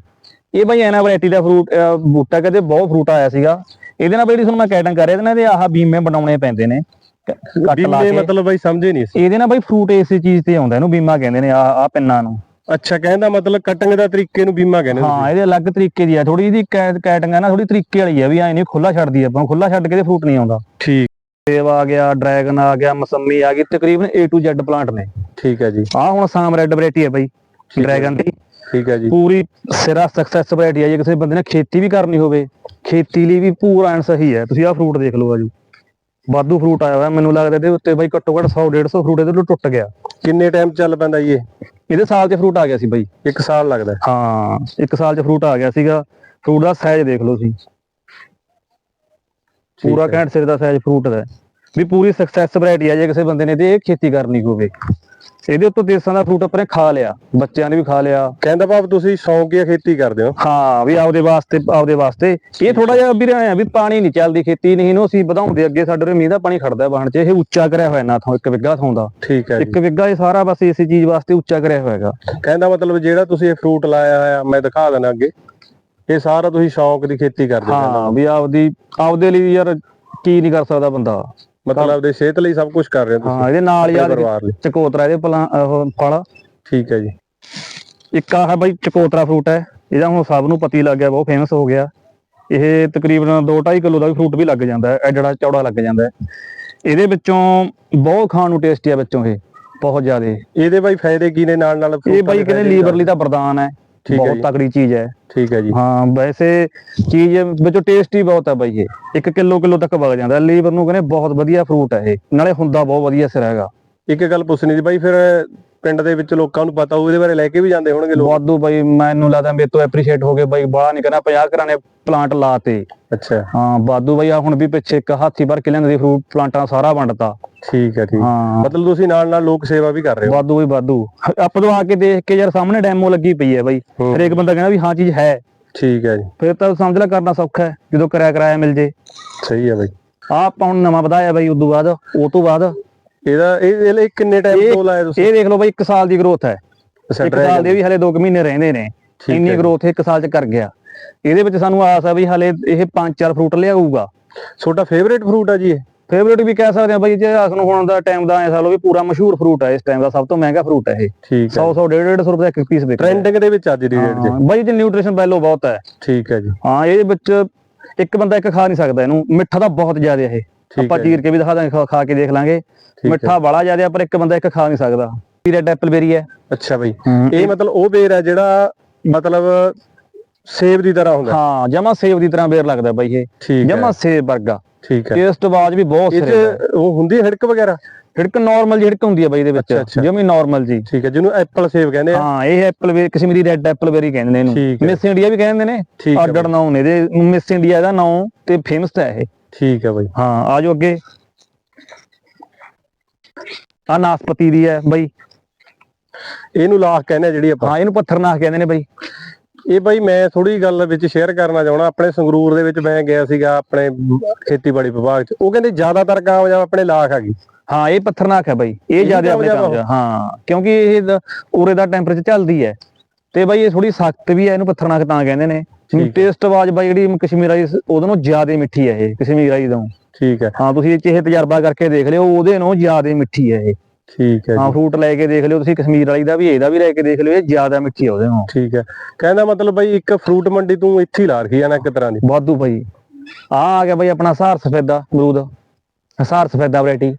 ਇਹ ਬਈ ਐਨਾ ਵੈਰਾਈਟੀ ਦਾ ਫਰੂਟ ਬੂਟਾ ਕਦੇ ਬਹੁਤ ਫਰੂਟ ਆਇਆ ਸੀਗਾ। ਇਹਦੇ ਨਾਲ ਬਈ ਜਿਹੜੀ ਤੁਹਾਨੂੰ ਮੈਂ ਕੈਟਿੰਗ ਕਰ ਰਿਹਾ ਇਹਦੇ ਨਾਲ ਇਹਦੇ ਆਹ ਬੀਮੇ ਬਣਾਉਣੇ ਪੈਂਦੇ ਨੇ। ਕੱਟ ਲਾ ਬੀਮੇ ਕੇ। ਮਤਲਬ ਬਾਈ ਸਮਝੇ ਨਹੀਂ ਸੀ ਇਹਦੇ ਨਾਲ ਬਈ ਫਰੂਟ ਇਸੇ ਚੀਜ਼ ਤੇ ਆਉਂਦਾ ਇਹਨੂੰ ਬੀਮਾ ਕਹਿੰਦੇ ਨੇ ਆ ਆ ਪਿੰਨਾਂ ਨੂੰ। ਅੱਛਾ ਕਹਿੰਦਾ ਮਤਲਬ ਕਟਿੰਗ ਦਾ ਤਰੀਕੇ ਨੂੰ ਬੀਮਾ ਕਹਿੰਦੇ ਹਾਂ ਇਹਦੇ ਅਲੱਗ ਤਰੀਕੇ ਦੀ ਆ। ਥੋੜੀ ਜਿਹੀ ਕੈਟਿੰਗ ਹੈ ਨਾ ਥੋੜੀ ਤਰੀਕੇ ਵਾਲੀ ਆ ਵੀ ਐ ਨਹੀਂ ਖੁੱਲਾ ਛੱਡਦੀ ਆਪਾਂ ਖੁੱਲਾ ਛੱਡ ਕੇ ਤੇ ਫਰੂਟ ਨਹੀਂ ਆਉਂਦਾ। ਠੀਕ। ਸੇਬ ਆ ਗਿਆ ਡਰੈਗਨ ਆ ਗਿਆ ਮਸੰਮੀ ਆ ਗਈ ਤਕਰੀਬਨ A to Z ਪਲਾਂਟ ਨੇ। ਠੀਕ ਹੈ ਜੀ। ਆ ਹੁਣ ਸਾਮ ਰੈੱਡ ਵੈਰਾਈਟੀ ਹੈ ਬਈ। ਡਰੈਗਨ ਦੀ। ਠੀਕ ਹੈ ਜੀ। ਪੂਰੀ ਸਿਰਾ ਸਕਸੈਸ ਵੈਰਾਈਟੀ ਹੈ ਜੇ ਕਿਸੇ ਬੰਦੇ ਨੇ ਖੇਤੀ ਵੀ ਕਰਨੀ ਹੋਵੇ ਖੇਤੀ ਲਈ ਵੀ ਪੂਰਾ ਐਨ ਸਹੀ ਹੈ। ਤੁਸੀਂ ਆਹ ਫਰੂਟ ਦੇਖ ਲਓ ਆਜੂ ਵਾਧੂ ਫਰੂਟ ਆਇਆ ਹੋਇਆ ਮੈਨੂੰ ਲੱਗਦਾ ਇਹਦੇ ਉੱਤੇ ਬਾਈ ਘੱਟੋ ਘੱਟ 100 150 ਫਰੂਟ ਇਹਦੇ ਤੋਂ ਟੁੱਟ ਗਿਆ। ਕਿੰਨੇ ਟਾਈਮ ਚੱਲ ਪੈਂਦਾ ਜੀ ਇਹ? ਇਹਦੇ ਸਾਲ 'ਚ ਫਰੂਟ ਆ ਗਿਆ ਸੀ ਬਾਈ। ਇੱਕ ਸਾਲ ਲੱਗਦਾ ਹੈ। ਹਾਂ ਇੱਕ ਸਾਲ 'ਚ ਫਰੂਟ ਆ ਗਿਆ ਸੀਗਾ। ਫਰੂਟ ਦਾ ਸਾਈਜ਼ ਦੇਖ ਲਓ ਤੁਸੀਂ। ਪੂਰਾ। ਘੈਂਟ ਸਿਰ ਦਾ ਸਾਈਜ਼ ਫਰੂਟ ਦਾ। ਵੀ ਪੂਰੀ ਸਕਸੈਸ ਵੈਰਾਈਟੀ ਆ ਜੇ ਕਿਸੇ ਬੰਦੇ ਨੇ ਤੇ ਇਹ ਖੇਤੀ ਕਰਨੀ ਹੋਵੇ। ਇਹਦੇ ਉੱਤੋਂ ਦੇਸਾਂ ਦਾ ਫਰੂਟ ਆਪਣੇ ਖਾ ਲਿਆ ਬੱਚਿਆਂ ਨੇ ਵੀ ਖਾ ਲਿਆ। ਕਹਿੰਦਾ ਭਾਵ ਤੁਸੀਂ ਸ਼ੌਂਕੀਆ ਖੇਤੀ ਕਰਦੇ ਹੋ। ਹਾਂ ਵੀ ਆਪਦੇ ਵਾਸਤੇ ਆਪਦੇ ਵਾਸਤੇ। ਇਹ ਥੋੜਾ ਜਿਹਾ ਵੀ ਰਿਹਾ ਵੀ ਪਾਣੀ ਨਹੀਂ ਚੱਲਦੀ ਖੇਤੀ ਨਹੀਂ ਇਹਨੂੰ ਅਸੀਂ ਵਧਾਉਂਦੇ ਅੱਗੇ ਸਾਡੇ ਉਰੇ ਮੀਂਹ ਦਾ ਪਾਣੀ ਖੜਦਾ ਬਾਹਣ 'ਚ ਇਹ ਉੱਚਾ ਕਰਿਆ ਹੋਇਆ ਨਾ ਥੋਂ ਇੱਕ ਵਿੱਗਾ ਥੋਂ ਦਾ। ਠੀਕ ਹੈ ਇੱਕ ਵਿੱਗਾ ਇਹ ਸਾਰਾ ਬਸ ਇਸੇ ਚੀਜ਼ ਵਾਸਤੇ ਉੱਚਾ ਕਰਿਆ ਹੋਇਆ ਹੈਗਾ। ਕਹਿੰਦਾ ਮਤਲਬ ਜਿਹੜਾ ਤੁਸੀਂ ਇਹ ਫਰੂਟ ਲਾਇਆ ਹੋਇਆ ਮੈਂ ਦਿਖਾ ਦੇਣਾ ਅੱਗੇ। ਇਹ ਸਾਰਾ ਤੁਸੀਂ ਸ਼ੌਂਕ ਦੀ ਖੇਤੀ ਕਰਦੇ ਹਾਂ ਵੀ ਆਪਦੀ ਆਪਦੇ ਲਈ ਯਾਰ ਕੀ ਨਹੀਂ ਕਰ ਸਕਦਾ ਬੰਦਾ। ਮਤਲਬ ਆਪਦੇ ਸਿਹਤ ਲਈ ਸਭ ਕੁਝ ਕਰ ਰਹੇ ਹੋ ਹਾਂ ਤੁਸੀਂ ਇਹਦੇ ਨਾਲ ਯਾਰ ਚਕੋਤਰਾ ਇਹਦੇ ਪਲਾਂ ਉਹ ਫਲ। ਠੀਕ ਹੈ ਜੀ। ਇੱਕ ਆਹ ਬਾਈ ਚਕੋਤਰਾ ਫਰੂਟ ਹੈ ਇਹਦਾ ਹੁਣ ਸਭ ਨੂੰ ਪਤੀ ਲੱਗ ਗਿਆ ਬਹੁਤ ਫੇਮਸ ਹੋ ਗਿਆ। ਇਹ ਤਕਰੀਬਨ 2.5 ਕਿਲੋ ਦਾ ਵੀ ਫਰੂਟ ਵੀ ਲੱਗ ਜਾਂਦਾ ਹੈ ਐਡਾ ਚੌੜਾ ਲੱਗ ਜਾਂਦਾ ਹੈ। ਇਹਦੇ ਵਿੱਚੋਂ ਬਹੁਤ ਖਾਣ ਨੂੰ ਟੇਸਟੀ ਆ ਵਿੱਚੋਂ ਇਹ ਬਹੁਤ ਜ਼ਿਆਦਾ। ਇਹਦੇ ਬਾਈ ਫਾਇਦੇ ਕੀ ਨੇ? ਨਾਲ ਨਾਲ ਇਹ ਬਾਈ ਦੇ ਕਹਿੰਦੇ ਲੀਵਰ ਲਈ ਤਾਂ ਵਰਦਾਨ ਹੈ। ਹੈ ਬਹੁਤ ਜੀ। ਤਕੜੀ ਚੀਜ਼ ਹੈ। ਠੀਕ ਹੈ ਜੀ। ਹਾਂ ਵੈਸੇ ਚੀਜ਼ ਵਿੱਚੋਂ ਟੇਸਟੀ ਬਹੁਤ ਹੈ ਬਾਈ ਇਹ। 1 ਕਿਲੋ ਕਿਲੋ ਤੱਕ ਵਗ ਜਾਂਦਾ। ਲੀਵਰ ਨੂੰ ਕਹਿੰਦੇ ਬਹੁਤ ਵਧੀਆ ਫਰੂਟ ਹੈ ਇਹ। ਨਾਲੇ ਹੁੰਦਾ ਬਹੁਤ ਵਧੀਆ ਸਿਰ ਹੈਗਾ। ਇੱਕ ਗੱਲ ਪੁੱਛਣੀ ਸੀ ਬਾਈ ਫਿਰ ਪਿੰਡ ਦੇ ਵਿੱਚ ਲੋਕਾਂ ਨੂੰ ਪਤਾ ਹੋਊ ਇਹਦੇ ਬਾਰੇ ਲੈ ਕੇ ਵੀ ਜਾਂਦੇ ਹੋਣਗੇ ਲੋਕ। ਵਾਧੂ ਬਾਈ ਮੈਨੂੰ ਲੱਗਦਾ ਮੇਰੇ ਤੋਂ ਐਪਰੀਸ਼ੀਏਟ ਹੋ ਗਏ ਬਾਈ ਬੜਾ ਨਹੀਂ ਕਰਨਾ 50 ਘਰਾਂ ਨੇ ਪਲਾਂਟ ਲਾਤੇ। ਅੱਛਾ। ਹਾਂ ਵਾਧੂ ਬਾਈ ਆ ਹੁਣ ਵੀ ਪਿੱਛੇ ਇੱਕ ਹਾਥੀ ਭਰ ਕੇ ਲਿਆਂਦੇ ਫਰੂਟ ਪਲਾਂਟਾਂ ਸਾਰਾ ਵੰਡਤਾ। ਠੀਕ ਹੈ ਠੀਕ। ਹਾਂ। ਮਤਲਬ ਤੁਸੀਂ ਨਾਲ ਨਾਲ ਲੋਕ ਸੇਵਾ ਵੀ ਕਰ ਰਹੇ ਹੋ। ਵਾਧੂ ਬਈ ਵਾਧੂ। ਆਪਾਂ ਤੋਂ ਆ ਕੇ ਦੇਖ ਕੇ ਯਾਰ ਸਾਹਮਣੇ ਡੈਮੋ ਲੱਗੀ ਪਈ ਹੈ ਬਾਈ। ਹਰੇਕ ਬੰਦਾ ਕਹਿੰਦਾ ਵੀ ਹਾਂ ਚੀਜ਼ ਹੈ। ਠੀਕ ਹੈ ਜੀ। ਫਿਰ ਤਾਂ ਸਮਝ ਲੈ ਕਰਨਾ ਸੌਖਾ ਹੈ ਜਦੋਂ ਕਰਾਇਆ ਕਰਾਇਆ ਮਿਲ ਜੇ। ਸਹੀ ਹੈ ਬਾਈ। ਆ ਆਪਾਂ ਹੁਣ ਨਵਾਂ ਵਧਾਇਆ ਬਾਈ ਉਦੋਂ ਬਾਅਦ ਉਹ ਤੋਂ ਬਾਅਦ। ਇਹਦਾ ਇਹ ਲਈ ਕਿੰਨੇ ਟਾਈਮ ਤੋਂ ਲਾਇਆ ਤੁਸੀਂ? ਇਹ ਦੇਖ ਲਓ ਬਾਈ 1 ਸਾਲ ਦੀ ਗਰੋਥ ਹੈ। ਇੱਕ ਸਾਲ ਦੇ ਵੀ ਹਲੇ 2 ਮਹੀਨੇ ਰਹਿੰਦੇ ਨੇ। ਇੰਨੀ। ਗਰੋਥ ਇੱਕ ਸਾਲ ਚ ਕਰ ਗਿਆ। ਇਹਦੇ ਵਿੱਚ ਸਾਨੂੰ ਆਸ ਆ ਵੀ ਹਲੇ ਇਹ 5-4 ਫਰੂਟ ਲਿਆਊਗਾ। ਤੁਹਾਡਾ ਫੇਵਰੇਟ ਫਰੂਟ ਆ ਜੀ ਇਹ। ਫੇਵਰੇਟ ਵੀ ਕਹਿ ਸਕਦੇ ਆ ਬਾਈ ਜੇ ਆਸ ਨੂੰ ਹੁਣ ਦਾ ਟਾਈਮ ਦਾ ਐ ਸਾਲੋ ਵੀ ਪੂਰਾ ਮਸ਼ਹੂਰ ਫਰੂਟ ਹੈ ਇਸ ਟਾਈਮ ਦਾ ਸਭ ਤੋਂ ਮਹਿੰਗਾ ਫਰੂਟ ਹੈ ਇਹ। ਠੀਕ 100 100 150 150 ਰੁਪਏ ਦਾ ਇੱਕ ਪੀਸ ਵਿਕਦਾ। ਟ੍ਰੈਂਡਿੰਗ ਦੇ ਵਿੱਚ ਅੱਜ ਦੀ ਡੇਟ 'ਚ ਬਾਈ ਜੀ ਨਿਊਟ੍ਰੀਸ਼ਨ ਵੈਲਿਊ ਬਹੁਤ ਹੈ ਠੀਕ ਹੈ ਜੀ। ਹਾਂ ਇਹਦੇ ਵਿੱਚ ਇੱਕ ਬੰਦਾ ਇੱਕ ਖਾ ਨਹੀਂ ਸਕਦਾ ਇਹਨੂੰ। ਮਿੱਠਾ ਤਾਂ ਬਹੁਤ ਜ਼ਿਆਦਾ ਇਹ। ਆਪਾਂ ਚੀਰ ਕੇ ਵੀ ਦਿਖਾ ਦਾਂਗੇ ਖਾ- ਕੇ ਦੇਖ ਲਾਂਗੇ। ਮਿੱਠਾ ਬੜਾ ਜ਼ਿਆਦਾ ਪਰ ਇੱਕ ਬੰਦਾ ਇੱਕ ਖਾ ਨਹੀਂ ਸਕਦਾ। ਰੈਡ ਐਪਲ ਬੇਰੀ ਹੈ ਅੱਛਾ ਬਾਈ। ਇਹ ਮਤਲਬ ਉਹ ਬੇਰ ਹੈ ਜਿਹੜਾ ਮਤਲਬ ਸੇਬ ਦੀ ਤਰ੍ਹਾਂ ਹੁੰਦਾ। ਹਾਂ ਜਮਾ ਸੇਬ ਦੀ ਤਰ੍ਹਾਂ ਬੇਰ ਲੱਗਦਾ ਬਾਈ ਇਹ। ਜਮਾ ਸੇਬ ਵਰਗਾ। ਠੀਕ ਹੈ। ਟੇਸਟ ਬਾਜ ਵੀ ਬਹੁਤ ਇਹ ਸਿਰੇ ਦਾ ਚ ਉਹ ਹੁੰਦੀ ਹੈ ਹਿੜਕ ਵਗੈਰਾ? ਹਿੜਕ ਨਾਰਮਲ ਜੀ ਹਿੜਕ ਹੁੰਦੀ ਹੈ ਬਾਈ ਅੱਛਾ, ਵਿੱਚ। ਜਮੀ ਨਾਰਮਲ ਜੀ। ਠੀਕ ਹੈ ਜਿਹਨੂੰ ਐਪਲ ਸੇਬ ਕਹਿੰਦੇ ਆ। ਹਾਂ ਇਹ ਐਪਲ ਵੇ ਕਸ਼ਮੀਰੀ ਰੈੱਡ ਐਪਲ ਬੇਰੀ ਕਹਿੰਦੇ ਨੇ ਇਹਨੂੰ। ਮਿਸ ਇੰਡੀਆ ਵੀ ਕਹਿੰਦੇ ਨੇ। ਆਰਡਰ ਨਾਮ ਨੇ ਇਹਦੇ। ਮਿਸ ਇੰਡੀਆ ਦਾ ਨਾਮ ਤੇ ਫੇਮਸ ਹੈ ਇਹ। ਠੀਕ ਹੈ ਬਾਈ। ਹਾਂ ਆਜੋ ਅੱਗੇ। ਆ ਨਾਸਪਤੀ ਦੀ ਹੈ ਬਾਈ। ਇਹਨੂੰ ਲਾਖ ਕਹਿੰਦੇ ਜਿਹੜੀ ਆਪਾਂ। ਹਾਂ ਇਹਨੂੰ ਪੱਥਰ ਨਾਸ ਕਹਿੰਦੇ ਨੇ ਬਾਈ। ਇਹ ਬਾਈ ਮੈਂ ਥੋੜੀ ਗੱਲ ਵਿੱਚ ਸ਼ੇਅਰ ਕਰਨਾ ਚਾਹਣਾ ਆਪਣੇ ਸੰਗਰੂਰ ਦੇ ਵਿੱਚ ਮੈਂ ਗਿਆ ਸੀਗਾ ਆਪਣੇ ਖੇਤੀਬਾੜੀ ਵਿਭਾਗ 'ਚ। ਉਹ ਕਹਿੰਦੇ ਜ਼ਿਆਦਾਤਰ ਕਾਮਯਾਬ ਆਪਣੇ ਲਾਖ ਆ ਗਈ ਹਾਂ ਇਹ ਪੱਥਰਨਾਕ ਹੈ ਬਾਈ। ਇਹ ਜ਼ਿਆਦਾ ਆਪਣੇ ਕਾਮਯਾਬ ਹਾਂ ਕਿਉਂਕਿ ਇਹ ਉਰੇ ਦਾ ਟੈਂਪਰੇਚਰ ਚੱਲਦੀ ਹੈ। ਤੇ ਬਾਈ ਇਹ ਥੋੜੀ ਸਖਤ ਵੀ ਹੈ ਇਹਨੂੰ ਪੱਥਰਨਾਕ ਤਾਂ ਕਹਿੰਦੇ ਨੇ। ਟੇਸਟ ਆਵਾਜ਼ ਬਾਈ ਜਿਹੜੀ ਕਸ਼ਮੀਰਾਈ ਉਹਦੇ ਨਾਲੋਂ ਜ਼ਿਆਦਾ ਮਿੱਠੀ ਹੈ ਇਹ ਕਸ਼ਮੀਰਾਈ ਤੋਂ ਠੀਕ ਹੈ। ਹਾਂ ਤੁਸੀਂ ਇਹ 'ਚ ਇਹ ਤਜਰਬਾ ਕਰਕੇ ਦੇਖ ਲਿਓ ਉਹਦੇ ਨਾਲੋਂ ਜ਼ਿਆਦਾ ਮਿੱਠੀ ਹੈ ਇਹ। ਠੀਕ ਹੈ ਹਾਂ ਜੀ। ਫਰੂਟ ਲੈ ਕੇ ਦੇਖ ਲਿਓ ਤੁਸੀਂ ਕਸ਼ਮੀਰ ਵਾਲੀ ਦਾ ਵੀ ਇਹਦਾ ਵੀ ਲੈ ਕੇ ਦੇਖ ਲਿਓ ਇਹ ਜ਼ਿਆਦਾ ਮਿੱਠੀ ਹੈ ਉਹਦੇ ਨਾਲੋਂ। ਠੀਕ ਹੈ। ਕਹਿੰਦਾ ਮਤਲਬ ਬਾਈ ਇੱਕ ਫਰੂਟ ਮੰਡੀ ਤੂੰ ਇੱਥੇ ਹੀ ਲਾ ਰੱਖੀ ਆ ਨਾ ਇੱਕ ਤਰ੍ਹਾਂ ਦੀ। ਵਾਧੂ ਭਾਈ। ਆ ਆ ਗਿਆ ਬਾਈ ਆਪਣਾ ਹਸਾਰ ਸਫੈਦਾ ਅਮਰੂਦ। ਹਸਾਰ ਸਫੈਦਾ ਵੈਰਾਈਟੀ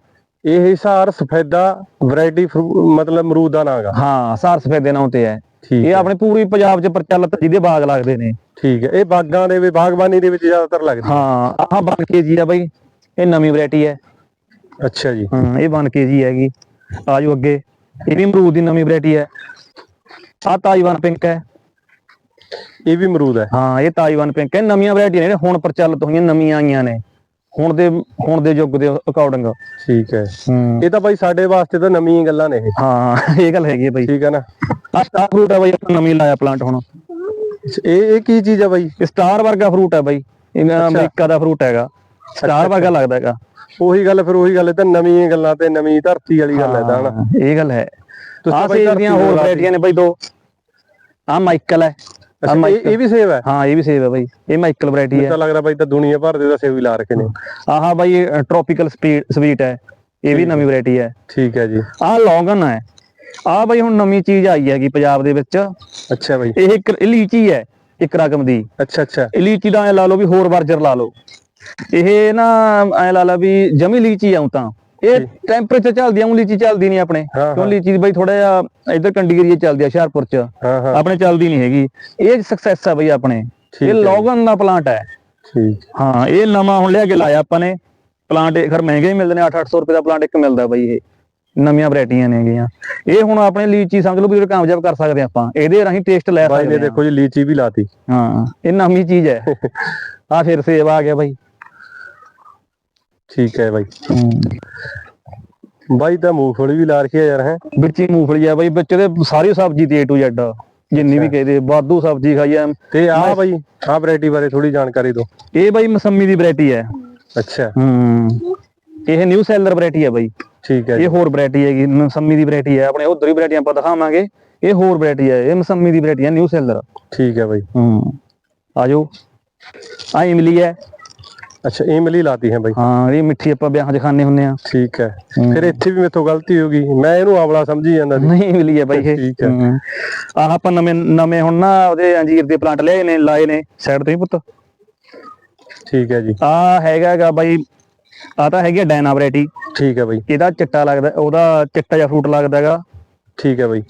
ਇਹ ਹਿਸਾਰ ਸਫੈਦਾ ਵੈਰਾਈਟੀ ਮਤਲਬ ਅਮਰੂਦ ਦਾ ਨਾਂ ਗਾ। ਹਾਂ ਹਸਾਰ ਸਫੈਦੇ ਨਾਂ ਤੇ ਹੈ। ਇਹ ਆਪਣੇ ਪੂਰੀ ਪੰਜਾਬ 'ਚ ਪ੍ਰਚਲਿਤ ਜਿਹਦੇ ਬਾਗ ਲੱਗਦੇ ਨੇ। ਠੀਕ ਹੈ। ਇਹ ਬਾਗਾਂ ਦੇ ਵੀ ਬਾਗਬਾਨੀ ਦੇ ਵਿੱਚ ਜ਼ਿਆਦਾਤਰ ਲੱਗਦੀ। ਹਾਂ ਆਹ ਬਨ ਕੇਜੀ ਆ ਬਾਈ। ਇਹ ਨਵੀਂ ਵੈਰਾਈਟੀ ਹੈ। ਅੱਛਾ ਜੀ। ਹਾਂ ਇਹ ਬਨ ਕੇਜੀ ਹੈਗੀ। ਆਜੋ ਅੱਗੇ। ਇਹ ਵੀ ਅਮਰੂਦ ਦੀ ਨਵੀਂ ਵੈਰਾਈਟੀ ਹੈ। ਆ ਤਾਈਵਾਨ ਪਿੰਕ ਹੈ। ਇਹ ਵੀ ਅਮਰੂਦ ਹੈ। ਹਾਂ ਇਹ ਤਾਈਵਾਨ ਪਿੰਕ ਹੈ। ਨਵੀਆਂ ਵੈਰਾਈਟੀਆਂ ਨੇ ਹੁਣ ਪ੍ਰਚਲਿਤ ਹੋਈਆਂ ਨਵੀਆਂ ਆਈਆਂ ਨੇ। ਹੁਣ ਦੇ ਹੁਣ ਦੇ ਯੁੱਗ ਦੇ ਅਕੋਰਡਿੰਗ ਠੀਕ ਹੈ। ਹੂੰ। ਇਹ ਤਾਂ ਬਾਈ ਸਾਡੇ ਵਾਸਤੇ ਤਾਂ ਨਵੀਆਂ ਹੀ ਗੱਲਾਂ ਨੇ ਇਹ। ਹਾਂ ਇਹ ਗੱਲ ਹੈਗੀ ਹੈ ਬਾਈ। ਠੀਕ ਹੈ ਨਾ? ਆ ਸਟਾਰ ਫਰੂਟ ਹੈ ਬਾਈ ਆਪਣਾ ਨਵੀਂ ਲਾਇਆ ਪਲਾਂਟ ਹੁਣ। ਇਹ ਇਹ ਕੀ ਚੀਜ਼ ਆ ਬਾਈ? ਇਹ ਸਟਾਰ ਵਰਗਾ ਫਰੂਟ ਹੈ ਬਾਈ। ਇਹ ਅਮਰੀਕਾ ਦਾ ਫਰੂਟ ਹੈਗਾ। ਸਟਾਰ ਵਰਗਾ ਲੱਗਦਾ ਹੈਗਾ। ਉਹੀ ਗੱਲ ਫਿਰ ਉਹੀ ਗੱਲ ਇਹ ਤਾਂ ਨਵੀਆਂ ਗੱਲਾਂ ਤੇ ਨਵੀਂ ਧਰਤੀ ਵਾਲੀ ਗੱਲ ਹੈ ਤਾਂ ਹਨਾ। ਇਹ ਗੱਲ ਹੈ। ਤੁਸੀਂ ਆ ਸੇਬ ਦੀਆਂ ਹੋਰ। ਵੈਰਾਈਟੀਆਂ ਨੇ ਬਾਈ ਦੋ। ਆ ਮਾਈਕਲ ਹੈ। ਇਹ ਵੀ ਸੇਬ ਹੈ? ਹਾਂ ਇਹ ਵੀ ਸੇਬ ਹੈ ਬਾਈ। ਇਹ ਮਾਈਕਲ ਵੈਰਾਈਟੀ ਮੈਨੂੰ ਹੈ। ਤਾਂ ਲੱਗਦਾ ਬਾਈ ਤਾਂ ਦੁਨੀਆ ਭਰ ਦੇ ਤਾਂ ਸੇਬ ਹੀ ਲਾ ਰੱਖੇ ਨੇ। ਆਹ ਬਾਈ ਟ੍ਰੋਪੀਕਲ ਸਵੀਟ ਹੈ। ਇਹ ਵੀ ਨਵੀਂ ਵੈਰਾਈਟੀ ਹੈ। ਠੀਕ ਹੈ ਜੀ। ਆਹ ਲੌਂਗਨ ਹੈ। ਆਹ ਬਾਈ ਹੁਣ ਨਵੀਂ ਚੀਜ਼ ਆਈ ਹੈਗੀ ਪੰਜਾਬ ਦੇ ਵਿੱਚ। ਅੱਛਾ ਬਾਈ। ਇਹ ਲੀਚੀ ਹੈ ਇੱਕ ਰਕਮ ਦੀ। ਅੱਛਾ ਅੱਛਾ। ਲੀਚੀ ਦਾ ਐ ਲਾ ਲਓ ਵੀ ਹੋਰ ਵਰਜਰ ਲਾ ਲਓ। ਇਹ ਨਾ ਐ ਲਾ ਲਾ ਵੀ ਜਮੀ ਲੀਚੀ ਆਉਂ ਤਾਂ। ਇਹ ਟੈਂਪਰੇਚਰ ਚੱਲਦੀ ਆ ਊਂ ਲੀਚੀ ਚੱਲਦੀ ਨਹੀਂ ਆਪਣੇ। ਕਿਉਂ। ਲੀਚੀ ਬਾਈ ਥੋੜਾ ਜਿਹਾ ਇਧਰ ਕੰਡੀ ਏਰੀਆ ਚੱਲਦੀ ਆ ਹੁਸ਼ਿਆਰਪੁਰ ਚ। ਆਪਣੇ ਚੱਲਦੀ ਨਹੀਂ ਹੈਗੀ। ਇਹ ਸਕਸੈਸ ਆ ਬਈ ਆਪਣੇ। ਇਹ। ਲੌਗਨ ਦਾ ਪਲਾਂਟ ਹੈ। ਠੀਕ। ਹਾਂ ਇਹ ਨਵਾਂ ਹੁਣ ਲਿਆ ਕੇ ਲਾਇਆ ਆਪਾਂ ਨੇ। ਪਲਾਂਟ ਇਹ ਖਰ ਮਹਿੰਗੇ ਹੀ ਮਿਲਦੇ ਨੇ 8-800 ਰੁਪਏ ਦਾ ਪਲਾਂਟ ਇੱਕ ਮਿਲਦਾ ਬਈ ਇਹ। ਨਵੀਆਂ ਵੈਰਾਈਟੀਆਂ ਨੇ ਹੈਗੀਆਂ। ਇਹ ਹੁਣ ਆਪਣੇ ਲੀਚੀ ਸਮਝ ਲਓ ਵੀ ਜਿਹੜੇ ਕਾਮਯਾਬ ਕਰ ਸਕਦੇ ਆਪਾਂ। ਇਹਦੇ ਰਾਹੀਂ ਟੇਸਟ ਲੈ ਬਾਈ ਨੇ ਸਕਦੇ ਹਾਂ ਦੇਖੋ ਜੀ ਲੀਚੀ ਵੀ ਲਾਤੀ। ਹਾਂ ਇਹ ਨਵੀਂ ਚੀਜ਼ ਹੈ। ਆ ਫਿਰ ਸੇਬ ਆ ਗਿਆ ਬਾਈ। ਠੀਕ ਹੈ ਬਾਈ। ਬਾਈ ਤਾਂ ਮੂੰਗਫਲੀ ਵੀ ਲਾ ਰੱਖੀ ਆ ਯਾਰ ਹੈ? ਵਿੱਚ ਹੀ ਮੂੰਗਫਲੀ ਆ ਬਾਈ ਵਿੱਚ ਦੇ ਸਾਰੀ ਸਬਜ਼ੀ ਤੇ A to Z ਜਿੰਨੀ ਵੀ ਕਹਦੇ ਵਾਧੂ ਸਬਜ਼ੀ ਖਾਈ ਆ। ਤੇ ਆ ਬਾਈ ਆ ਵੈਰਾਈਟੀ ਬਾਰੇ ਥੋੜੀ ਜਾਣਕਾਰੀ ਦਿਓ। ਇਹ ਬਾਈ ਮਸੰਮੀ ਦੀ ਵੈਰਾਈਟੀ ਹੈ ਅੱਛਾ। ਹੂੰ। ਇਹ ਨਿਊ ਸੈਲਰ ਵੈਰਾਈਟੀ ਹੈ ਬਾਈ। ਠੀਕ ਹੈ ਇਹ ਹੋਰ ਵੈਰਾਈਟੀ ਹੈਗੀ ਮਸੰਮੀ ਦੀ ਵੈਰਾਈਟੀ ਹੈ ਆਪਣੇ ਉਧਰ ਹੀ ਵੈਰਾਈਟੀ ਆਪਾਂ ਦਿਖਾਵਾਂਗੇ। ਇਹ ਹੋਰ ਵੈਰਾਈਟੀ ਹੈ ਇਹ ਮਸੰਮੀ ਦੀ ਵੈਰਾਈਟੀ ਹੈ ਨਿਊ ਸੈਲਰ ਠੀਕ ਹੈ ਬਾਈ। ਹੂੰ। ਆਜੋ। ਆ ਇਮਲੀ ਹੈ। ਅੱਛਾ ਇਮਲੀ ਲਾਤੀ ਹੈ ਬਾਈ? ਹਾਂ ਇਹ ਮਿੱਠੀ ਆਪਾਂ ਵਿਆਹਾਂ 'ਚ ਖਾਣੇ ਹੁੰਨੇ ਆ। ਠੀਕ ਹੈ। ਫਿਰ ਇੱਥੇ ਵੀ ਮੇਥੋਂ ਗਲਤੀ ਹੋ ਗਈ। ਮੈਂ ਇਹਨੂੰ ਆਵਲਾ ਸਮਝੀ ਜਾਂਦਾ ਸੀ। ਨਹੀਂ ਇਮਲੀ ਹੈ ਬਾਈ ਇਹ। ਠੀਕ ਹੈ। ਆਹ ਆਪਾਂ ਨਵੇਂ ਨਵੇਂ ਹੁਣ ਨਾ ਉਹਦੇ ਅੰਜੀਰ ਦੇ ਪਲਾਂਟ ਲਿਆਏ ਨੇ ਲਾਏ ਨੇ। ਸਾਈਡ ਤੋਂ ਹੀ ਪੁੱਤ। ਠੀਕ ਹੈ ਜੀ। ਆ ਹੈਗਾ ਹੈਗਾ ਬਾਈ ਆ ਤਾਂ ਹੈਗੀ ਵੈਰਾਈਟੀ। ਠੀਕ ਹੈ ਬਾਈ। ਇਹਦਾ ਚਿੱਟਾ ਲੱਗਦਾ ਉਹਦਾ ਚਿੱਟਾ ਜਿਹਾ ਫਰੂਟ ਲੱਗਦਾ ਹੈਗਾ ਠੀਕ ਹੈ ਬਾਈ।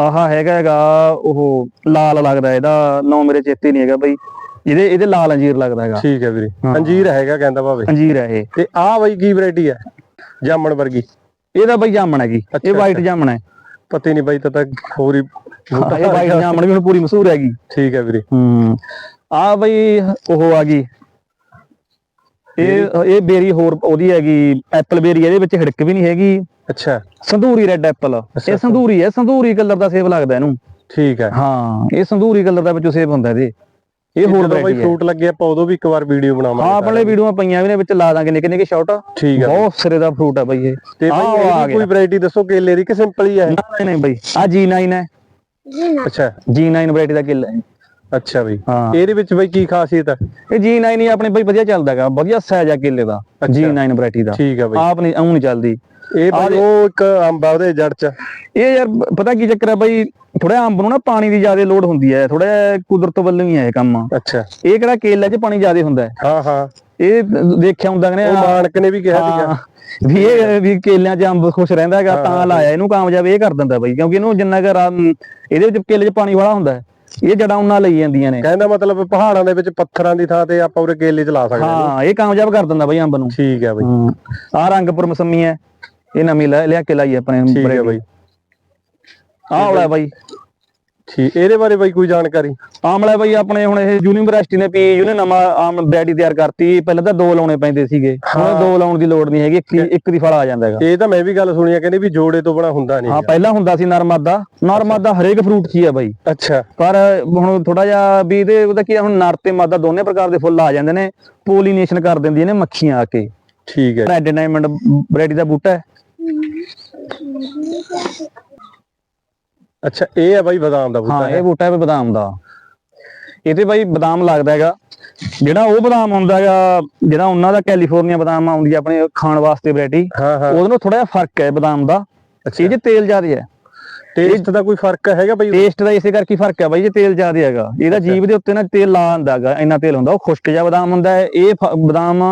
ਆਹ ਹੈਗਾ ਹੈਗਾ ਉਹ ਲਾਲ ਲੱਗਦਾ ਇਹਦਾ ਨਾਂ ਮੇਰੇ ਚੇਤੇ ਨਹੀਂ ਹੈਗਾ ਬਾਈ। ਇਹਦੇ ਇਹਦੇ ਲਾਲ ਅੰਜੀਰ ਲੱਗਦਾ ਹੈਗਾ। ਠੀਕ ਹੈ ਵੀਰੇ। ਅੰਜੀਰ ਹੈਗਾ ਕਹਿੰਦਾ ਭਾਵੇਂ। ਅੰਜੀਰ ਹੈ ਇਹ। ਤੇ ਆ ਬਾਈ ਕੀ ਵੈਰਾਈਟੀ ਹੈ? ਜਾਮਣ ਵਰਗੀ। ਇਹਦਾ ਬਾਈ ਜਾਮਣ ਹੈਗੀ। ਇਹ ਵਾਈਟ ਜਾਮਣ ਹੈ। ਪਤਾ ਨਹੀਂ ਬਾਈ ਤਾਂ ਤਾਂ ਹੋਰ ਹੀ ਇਹ ਵਾਈਟ ਜਾਮਣ ਵੀ ਹੁਣ ਪੂਰੀ ਮਸ਼ਹੂਰ ਹੈਗੀ। ਠੀਕ ਹੈ ਵੀਰੇ। ਹੂੰ। ਆ ਬਈ ਉਹ ਆ ਗਈ। ਇਹ ਇਹ ਬੇਰੀ ਹੋਰ ਉਹਦੀ ਹੈਗੀ ਐਪਲ ਬੇਰੀ ਇਹਦੇ ਵਿੱਚ ਹਿੜਕ ਵੀ ਨਹੀਂ ਹੈਗੀ। ਅੱਛਾ। ਸੰਧੂਰੀ ਰੈੱਡ ਐਪਲ ਇਹ ਸੰਧੂਰੀ ਹੈ ਸੰਧੂਰੀ ਕਲਰ ਦਾ ਸੇਬ ਲੱਗਦਾ ਇਹਨੂੰ। ਠੀਕ ਹੈ। ਹਾਂ ਇਹ ਸੰਧੂਰੀ ਕਲਰ ਦਾ ਵਿੱਚੋਂ ਸੇਬ ਹੁੰਦਾ ਇਹਦੇ। ਇਹ ਹੋਰ ਬਾਈ ਫਰੂਟ ਲੱਗੇ ਆਪਾਂ ਉਦੋਂ ਵੀ ਇੱਕ ਵਾਰ ਵੀਡੀਓ ਬਣਾਵਾਂਗੇ ਹਾਂ ਆਪਣੇ ਵੀਡੀਓਆਂ ਪਈਆਂ ਵੀ ਨੇ ਵਿੱਚ ਲਾ ਦਾਂਗੇ ਨਿੱਕੇ ਨਿੱਕੇ ਸ਼ਾਟ ਠੀਕ ਹੈ ਬਹੁਤ ਸਿਰੇ ਦਾ ਫਰੂਟ ਹੈ ਬਈ ਇਹ। ਤੇ ਬਾਈ ਆ ਇਹਦੀ ਕੋਈ। ਵੈਰਾਈਟੀ ਦੱਸੋ ਕੇਲੇ ਦੀ ਕਿ ਸਿੰਪਲ ਹੀ ਹੈ ਇਹ? ਨਹੀਂ ਨਹੀਂ ਬਈ ਆ G9 ਹੈ। ਅੱਛਾ। G9 ਵੈਰਾਈਟੀ ਦਾ ਕਿੱਲਾ ਹੈ। ਅੱਛਾ ਬਈ। ਇਹਦੇ ਵਿੱਚ ਬਾਈ ਕੀ ਖਾਸੀਅਤ ਹੈ ਇਹ G9 ਹੀ ਆਪਣੇ ਬਈ ਵਧੀਆ ਚੱਲਦਾ ਹੈਗਾ ਵਧੀਆ ਸਾਈਜ਼ ਆ ਕਿੱਲੇ ਦਾ। ਅੱਛਾ। G9 ਵੈਰਾਈਟੀ ਦਾ। ਠੀਕ ਹੈ ਬਾਈ। ਆਪ ਨਹੀਂ ਆਉਂ ਨਹੀਂ ਚੱਲਦੀ। ਇਹ ਬਾਈ ਉਹ ਇੱਕ ਅੰਬ ਆ ਉਹਦੇ ਜੜ ਚ। ਇਹ ਯਾਰ ਪਤਾ ਕੀ ਚੱਕਰ ਹੈ ਬਈ ਥੋੜਾ ਅੰਬ ਨੂੰ ਨਾ ਪਾਣੀ ਦੀ ਜ਼ਿਆਦਾ ਲੋੜ ਹੁੰਦੀ ਹੈ ਥੋੜਾ ਕੁਦਰਤ ਵੱਲੋਂ ਹੀ ਹੈ ਇਹ ਕੰਮ। ਅੱਛਾ। ਇਹ ਕਿਹੜਾ ਕੇਲਾ 'ਚ ਪਾਣੀ ਜ਼ਿਆਦਾ ਹੁੰਦਾ ਹੈ? ਹਾਂ ਹਾਂ। ਇਹ ਦੇਖਿਆ ਹੁੰਦਾ ਕਿ ਉਹ ਮਾਨਕ ਨੇ ਵੀ ਕਿਹਾ ਸੀਗਾ। ਵੀ ਇਹ ਵੀ ਕੇਲਿਆਂ 'ਚ ਅੰਬ ਖੁਸ਼ ਰਹਿੰਦਾ ਹੈਗਾ ਤਾਂ ਲਾਇਆ ਇਹਨੂੰ ਕਾਮਯਾਬ ਇਹ ਕਰ ਦਿੰਦਾ ਬਈ ਕਿਉਂਕਿ ਇਹਨੂੰ ਜਿੰਨਾ ਕਰ ਇਹਦੇ ਵਿੱਚ ਕੇਲੇ 'ਚ ਪਾਣੀ ਵਾਲਾ ਹੁੰਦਾ ਹੈ। ਇਹ ਜੜਾਂ ਉਹਨਾਂ ਲਈ ਜਾਂਦੀਆਂ ਨੇ। ਕਹਿੰਦਾ ਮਤਲਬ ਪਹਾੜਾਂ ਦੇ ਵਿੱਚ ਪੱਥਰਾਂ ਦੀ ਥਾਂ ਤੇ ਆਪਾਂ ਉਰੇ ਕੇਲੇ ਚ ਲਾ ਸਕਦੇ ਹਾਂ। ਹਾਂ ਇਹ ਕਾਮਯਾਬ ਕਰ ਦਿੰਦਾ ਬਾਈ ਅੰਬ ਨੂੰ। ਠੀਕ ਹੈ ਬਾਈ। ਆ ਰੰਗਪੁਰ ਮਸੰਮੀ ਹੈ। ਇਹ ਨਵੀਂ ਲੈ ਲਿਆ ਕੇ ਲਾਈ ਆਪਣੇ ਠੀਕ ਹੈ ਬਾਈ। ਆਹ ਵਾਲਾ ਬਾਈ। ਠੀਕ ਇਹਦੇ ਬਾਰੇ ਬਾਈ ਕੋਈ ਜਾਣਕਾਰੀ? ਆਮਲਾ ਬਾਈ ਆਪਣੇ ਹੁਣ ਇਹ ਯੂਨੀਵਰਸਿਟੀ ਨੇ ਪੀ ਯੂਨੇ ਨਵਾਂ ਆਮ ਵੈਰਾਈਟੀ ਤਿਆਰ ਕਰਤੀ। ਪਹਿਲਾਂ ਤਾਂ ਦੋ ਲਾਉਣੇ ਪੈਂਦੇ ਸੀਗੇ। ਹੁਣ। ਦੋ ਲਾਉਣ ਦੀ ਲੋੜ ਨਹੀਂ ਹੈਗੀ। ਇੱਕ ਇੱਕ ਦੀ ਫਲ ਆ ਜਾਂਦਾ ਹੈਗਾ। ਇਹ ਤਾਂ ਮੈਂ ਵੀ ਗੱਲ ਸੁਣੀ ਆ ਕਹਿੰਦੇ ਵੀ ਜੋੜੇ ਤੋਂ ਬਣਾ ਹੁੰਦਾ ਨਹੀਂ ਹਾਂ ਪਹਿਲਾਂ ਹੁੰਦਾ ਸੀ ਨਰਮਾਦਾ। ਨਰਮਾਦਾ ਹਰੇਕ ਫਰੂਟ 'ਚ ਹੀ ਆ ਬਾਈ। ਅੱਛਾ। ਪਰ ਹੁਣ ਥੋੜਾ ਜਿਹਾ ਵੀ ਇਹਦੇ ਉਹਦਾ ਕੀ ਆ, ਹੁਣ ਨਰ ਤੇ ਮਾਦਾ ਦੋਨੇ ਪ੍ਰਕਾਰ ਦੇ ਫੁੱਲ ਆ ਜਾਂਦੇ ਨੇ। ਪੋਲੀਨੇਸ਼ਨ ਕਰ ਦਿੰਦੀਆਂ ਨੇ ਮੱਖੀਆਂ ਆ ਕੇ। ਠੀਕ ਹੈ। ਰੈਡ ਡਾਇਮੰਡ ਵੈਰਾਈਟੀ ਦਾ ਬੂਟਾ ਹੈ। ਅੱਛਾ ਇਹ ਹੈ ਬਾਈ ਬਦਾਮ ਦਾ ਬੂਟਾ ਹਾਂ ਇਹ ਬੂਟਾ ਹੈ ਬਦਾਮ ਦਾ। ਇਹ ਤੇ ਬਾਈ ਬਦਾਮ ਲੱਗਦਾ ਹੈਗਾ। ਜਿਹੜਾ ਉਹ ਬਦਾਮ ਹੁੰਦਾ ਹੈਗਾ ਜਿਹੜਾ ਉਹਨਾਂ ਦਾ ਕੈਲੀਫੋਰਨੀਆ ਬਦਾਮ ਆਉਂਦੀ ਆ ਆਪਣੇ ਖਾਣ ਵਾਸਤੇ ਵੈਰਾਈਟੀ ਉਹਦੇ ਨਾਲ ਥੋੜਾ ਜਿਹਾ ਫ਼ਰਕ ਹੈ ਬਦਾਮ ਦਾ। ਅੱਛਾ। ਇਹ ਤੇਲ ਜ਼ਿਆਦਾ ਹੈ ਟੇਸਟ ਦਾ ਕੋਈ ਫ਼ਰਕ ਹੈਗਾ ਬਾਈ ਟੇਸਟ ਦਾ ਇਸੇ ਕਰਕੇ ਫ਼ਰਕ ਹੈ ਬਾਈ ਜੇ ਤੇਲ ਜ਼ਿਆਦਾ ਹੈਗਾ। ਇਹਦਾ ਜੀਭ ਦੇ ਉੱਤੇ ਨਾ ਤੇਲ ਲਾ ਆਂਦਾ ਹੈਗਾ ਇੰਨਾ ਤੇਲ ਹੁੰਦਾ। ਉਹ ਖੁਸ਼ਕ ਜਿਹਾ ਬਦਾਮ ਹੁੰਦਾ ਹੈ। ਇਹ ਬਦਾਮ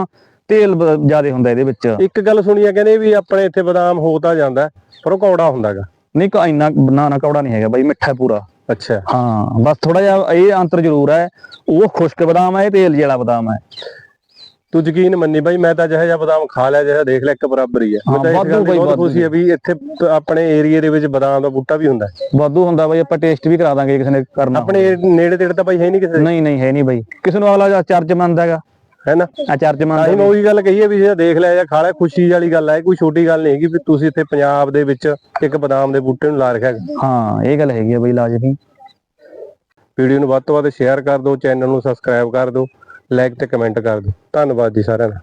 ਤੇਲ ਜ਼ਿਆਦਾ ਹੁੰਦਾ ਇਹਦੇ ਵਿੱਚ। ਇੱਕ ਗੱਲ ਸੁਣੀ ਆ ਕਹਿੰਦੇ ਵੀ ਆਪਣੇ ਇੱਥੇ ਬਦਾਮ ਹੋ ਤਾਂ ਜਾਂਦਾ ਪਰ ਉਹ ਕੌੜਾ ਹੁੰਦਾਗਾ। ਨਹੀਂ ਕਾ ਇੰਨਾ ਨਾ ਨਾ ਕੌੜਾ ਨਹੀਂ ਹੈਗਾ ਬਾਈ ਮਿੱਠਾ ਪੂਰਾ। ਅੱਛਾ। ਹਾਂ ਬਸ ਥੋੜਾ ਜਿਹਾ ਇਹ ਅੰਤਰ ਜ਼ਰੂਰ ਹੈ ਉਹ ਖੁਸ਼ਕ ਬਦਾਮ ਹੈ ਇਹ ਤੇਲ ਜਿਹੜਾ ਬਦਾਮ ਹੈ। ਤੂੰ ਯਕੀਨ ਮੰਨੀ ਬਾਈ ਮੈਂ ਤਾਂ ਜਿਹੋ ਜਿਹਾ ਬਦਾਮ ਖਾ ਲਿਆ ਜਿਹੜਾ ਦੇਖ ਲਿਆ ਇੱਕ ਬਰਾਬਰ ਹੀ ਹੈ। ਮੈਂ ਤਾਂ ਇਸ ਵਾਧੂ ਗੱਲ ਦੀ ਬਾਈ, ਬਹੁਤ ਖੁਸ਼ੀ ਹੈ ਵੀ ਇੱਥੇ ਆਪਣੇ ਏਰੀਏ ਦੇ ਵਿੱਚ ਬਦਾਮ ਦਾ ਬੂਟਾ ਵੀ ਹੁੰਦਾ। ਵਾਧੂ ਹੁੰਦਾ ਬਾਈ ਆਪਾਂ ਟੇਸਟ ਵੀ ਕਰਾ ਦਾਂਗੇ ਕਿਸੇ ਨੇ ਕਰਨਾ ਆਪਣੇ ਨੇੜੇ ਤੇੜੇ ਤਾਂ ਬਾਈ ਹੈ ਨਹੀਂ ਕਿਸੇ ਨਹੀਂ ਨਹੀਂ ਹੈ ਨਹੀਂ ਬਾਈ। ਕਿਸੇ ਨੂੰ ਅਗਲਾ ਚਰਚ ਮੰਨਦਾ ਹੈਗਾ। ਹੈ ਨਾ? ਆ ਚਰਚ ਤਾਂ ਹੀ ਮੰਨਦਾ ਮੈਂ ਉਹੀ ਗੱਲ ਕਹੀ ਹੈ ਵੀ ਜੇ ਦੇਖ ਲਿਆ ਜਾਂ ਖਾ ਲਿਆ ਖੁਸ਼ੀ ਵਾਲੀ ਗੱਲ ਹੈ ਕੋਈ ਛੋਟੀ ਗੱਲ ਨਹੀਂ ਹੈਗੀ ਵੀ ਤੁਸੀਂ ਇੱਥੇ ਪੰਜਾਬ ਦੇ ਵਿੱਚ ਇੱਕ ਬਦਾਮ ਦੇ ਬੂਟੇ ਨੂੰ ਲਾ ਰੱਖਿਆ। ਹੈ। ਹਾਂ ਇਹ ਗੱਲ ਹੈਗੀ ਆ ਬਾਈ ਲਾਜ਼ਮੀ। ਵੀਡੀਓ ਨੂੰ ਵੱਧ ਤੋਂ ਵੱਧ ਸ਼ੇਅਰ ਕਰ ਦਿਓ ਚੈਨਲ ਨੂੰ ਸਬਸਕ੍ਰਾਈਬ ਕਰ ਦਿਓ ਲਾਈਕ ਤੇ ਕਮੈਂਟ ਕਰ ਦਿਓ। ਧੰਨਵਾਦ ਜੀ ਸਾਰਿਆਂ ਦਾ।